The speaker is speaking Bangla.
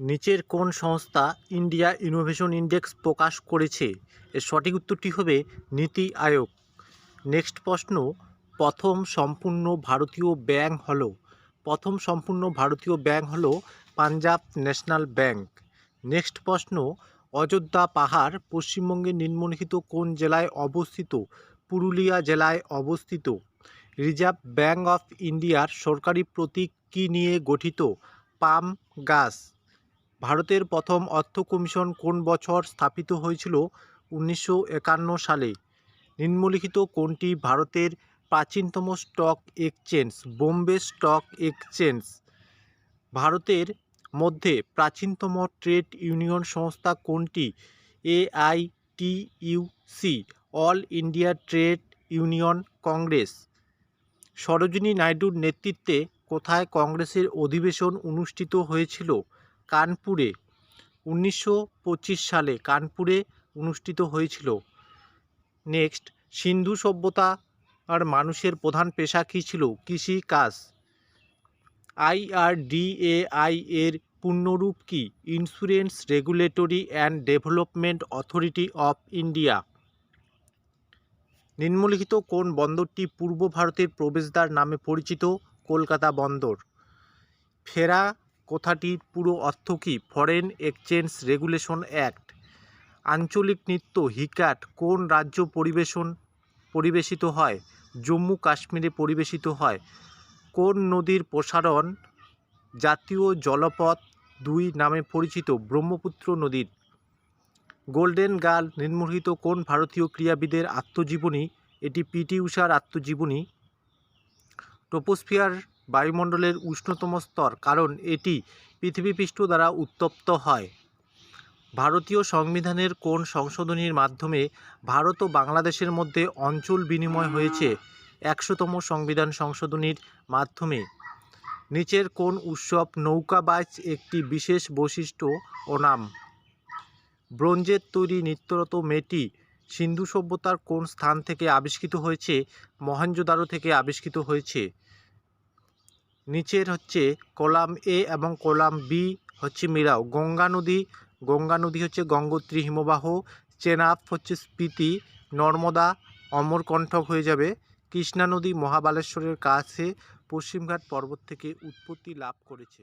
নিচের কোন সংস্থা ইন্ডিয়া ইনোভেশন ইন্ডেক্স প্রকাশ করেছে? এর সঠিক উত্তরটি হবে নীতি আয়োগ। নেক্সট প্রশ্ন, প্রথম সম্পূর্ণ ভারতীয় ব্যাংক হলো, প্রথম সম্পূর্ণ ভারতীয় ব্যাংক হলো পাঞ্জাব ন্যাশনাল ব্যাংক। নেক্সট প্রশ্ন, অযোধ্যা পাহাড় পশ্চিমবঙ্গের নিম্নলিখিত কোন জেলায় অবস্থিত? পুরুলিয়া জেলায় অবস্থিত। রিজার্ভ ব্যাংক অফ ইন্ডিয়ার সরকারি প্রতীক কী নিয়ে গঠিত? পাম গাছ। ভারতের প্রথম অর্থ কমিশন কোন বছর স্থাপিত হয়েছিল? উনিশশো একান্ন সালে। নিম্নলিখিত কোনটি ভারতের প্রাচীনতম stock exchange? Bombay stock exchange. ভারতের মধ্যে প্রাচীনতম ট্রেড ইউনিয়ন সংস্থা কোনটি? AITUC, all India trade union Congress. Sarojini নাইডুর নেতৃত্বে কোথায় কংগ্রেসের অধিবেশন অনুষ্ঠিত হয়েছিল? কানপুরে। উনিশশো পঁচিশ সালে কানপুরে অনুষ্ঠিত হয়েছিল। নেক্সট, সিন্ধু সভ্যতা আর মানুষের প্রধান পেশা কী ছিল? কৃষি কাজ। আইআরডিএআই এর পূর্ণরূপ কি? Insurance regulatory and development authority of India. নিম্নলিখিত কোন বন্দরটি পূর্ব ভারতের প্রবেশদ্বার নামে পরিচিত? কলকাতা বন্দর। ফেরা কথাটির পুরো অর্থ কী? ফরেন এক্সচেঞ্জ রেগুলেশন অ্যাক্ট আঞ্চলিক নৃত্য, হিকাট কোন রাজ্য পরিবেশন, পরিবেশিত হয়? জম্মু কাশ্মীরে পরিবেশিত হয়। কোন নদীর প্রসারণ? জাতীয় জলপথ দুই নামে পরিচিত ব্রহ্মপুত্র নদীর। গোল্ডেন গার্ল নিম্নলিখিত কোন ভারতীয় ক্রীড়াবিদের আত্মজীবনী? এটি পিটি উষার আত্মজীবনী। ট্রপোস্ফিয়ার বায়ুমণ্ডলের উষ্ণতম স্তর, কারণ এটি পৃথিবীপৃষ্ঠ দ্বারা উত্তপ্ত হয়। ভারতীয় সংবিধানের কোন সংশোধনীর মাধ্যমে ভারত ও বাংলাদেশের মধ্যে অঞ্চল বিনিময় হয়েছে, একশোতম সংবিধান সংশোধনীর মাধ্যমে? নিচের কোন উৎসব নৌকাবাজ একটি বিশেষ বৈশিষ্ট্য ও নাম? ব্রোঞ্জের তৈরি নিত্যরত মেয়েটি সিন্ধু সভ্যতার কোন স্থান থেকে আবিষ্কৃত হয়েছে মহেঞ্জোদারো থেকে আবিষ্কৃত হয়েছে? নিচের হচ্ছে কলাম এ এবং কলাম বি হচ্ছে মিরাও। গঙ্গা নদী গঙ্গা নদী হচ্ছে গঙ্গোত্রী হিমবাহ, চেনাব হচ্ছে স্পিতি নর্মদা, অমরকণ্ঠক হয়ে যাবে। কৃষ্ণা নদী মহাবালেশ্বরের কাছে পশ্চিমঘাট পর্বত থেকে উৎপত্তি লাভ করেছে।